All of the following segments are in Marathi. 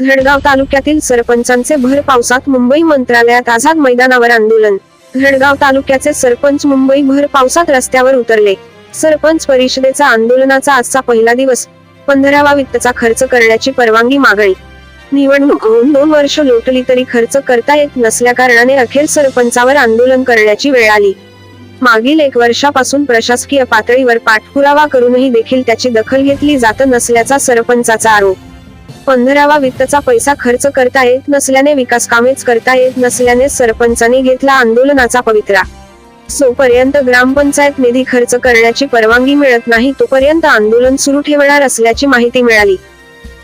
धडगाव तालुक्यातील सरपंचांचे भर पावसात मुंबई मंत्रालयात आझाद मैदानावर आंदोलन. घडगाव तालुक्याचे सरपंच मुंबई भर पावसात रस्त्यावर उतरले. सरपंच परिषदेचा आंदोलनाचा आजचा पहिला दिवस. पंधरावा वित्तचा खर्च करण्याची परवानगी मागणी. निवडणूक होऊन दोन वर्ष लोटली तरी खर्च करता येत नसल्या कारणाने अखेर सरपंचावर आंदोलन करण्याची वेळ आली. मागील एक वर्षापासून प्रशासकीय पातळीवर पाठपुरावा करूनही देखील त्याची दखल घेतली जात नसल्याचा सरपंचाचा आरोप. पंधरावा वित्तचा पैसा खर्च करता येत नसल्याने विकास कामेच करता येत नसल्याने सरपंचाने घेतला आंदोलनाचा पवित्रा. जोपर्यंत ग्रामपंचायत निधी खर्च करण्याची परवानगी मिळत नाही तोपर्यंत आंदोलन सुरू ठेवणार असल्याची माहिती मिळाली.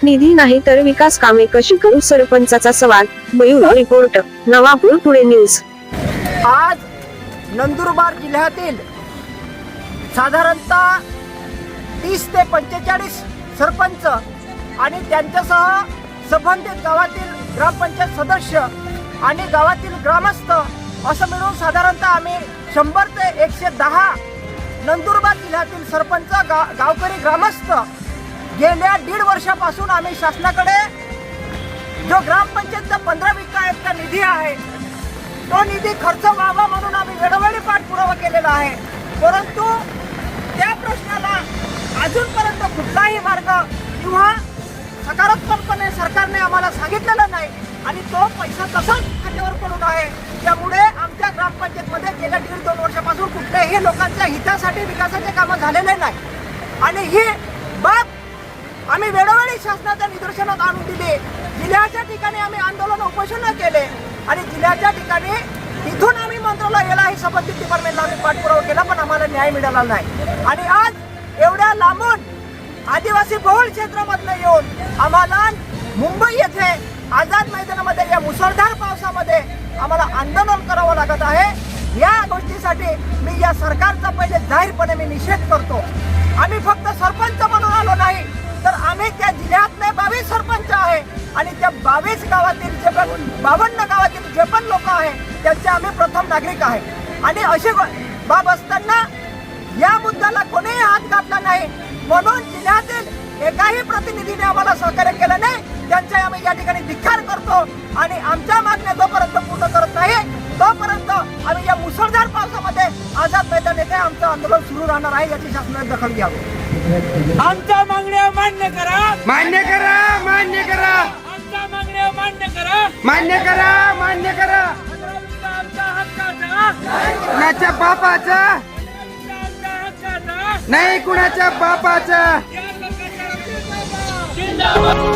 निधी नाही तर विकास कामे कशी करू? सरपंचाचा सवाल. मयूर रिपोर्ट. नवापूर पुणे न्यूज. आज नंदुरबार जिल्ह्यातील साधारणतः तीस ते पंचेचाळीस सरपंच आणि त्यांच्यासह संबंधित गावातील ग्रामपंचायत सदस्य आणि गावातील ग्रामस्थ असं मिळून साधारणतः आम्ही शंभर ते एकशे दहा नंदुरबार जिल्ह्यातील सरपंच गा गावकरी ग्रामस्थ गेल्या दीड वर्षापासून आम्ही शासनाकडे जो ग्रामपंचायतचा पंधरा वित्त निधी आहे तो निधी खर्च व्हावा म्हणून आम्ही वेळोवेळी पाठपुरावा केलेला आहे. परंतु त्या प्रश्नाला अजूनपर्यंत कुठलाही मार्ग किंवा सकारात्मकपणे सरकारने आम्हाला सांगितलेलं नाही. आणि तो पैसा तसाच खात्यावर पडून आहे. त्यामुळे आमच्या ग्रामपंचायतमध्ये गेल्या दीड दोन वर्षापासून कुठल्याही लोकांच्या हितासाठी विकासाचे कामं झालेले नाही. आणि ही बाब आम्ही वेळोवेळी शासनाच्या निदर्शनात आणून दिली. जिल्ह्याच्या ठिकाणी आम्ही आंदोलन उपोषण केले. आणि जिल्ह्याच्या ठिकाणी तिथून आम्ही मंत्रालयाला हे संबंधित डिपार्टमेंटला आम्ही पाठपुरावा केला पण आम्हाला न्याय मिळाला नाही. आणि आज एवढ्या लांबून आदिवासी बहुल क्षेत्रामधनं येऊन आम्हाला मुंबई येथे आझाद मैदानामध्ये या मुसळधार पावसामध्ये आम्हाला आंदोलन करावं लागत आहे. या गोष्टीसाठी मी या सरकारचा पहिले जाहीरपणे मी निषेध करतो. आम्ही फक्त सरपंच म्हणून आलो नाही तर आम्ही त्या जिल्ह्यातले बावीस सरपंच आहे आणि त्या बावीस गावातील जे पण बावन्न गावातील जे पण लोक आहे त्यांचे आम्ही प्रथम नागरिक आहे. आणि अशी गो- बाब असताना या मुद्द्याला कोणीही हात घातला नाही. म्हणून जिल्ह्यातील एकाही प्रतिनिधीने आम्हाला सहकार्य केलं नाही. त्यांचे आम्ही या ठिकाणी धिक्कार करतो आणि आमच्या मागण्या जोपर्यंत पूर्ण करत नाही तोपर्यंत आम्ही या मुसळधार पावसामध्ये आझाद मैदान येथे आमचं आंदोलन सुरू राहणार आहे याची शासनाने दखल घ्यावी. आमच्या मागण्या मान्य करा. मान्य करा मान्य करा. आमच्या मागण्या मान्य करा. मान्य करा मान्य करा. आमच्या हक्काचा. बापाचा नाही कुणाच्या बापाच्या जिंदाबाद!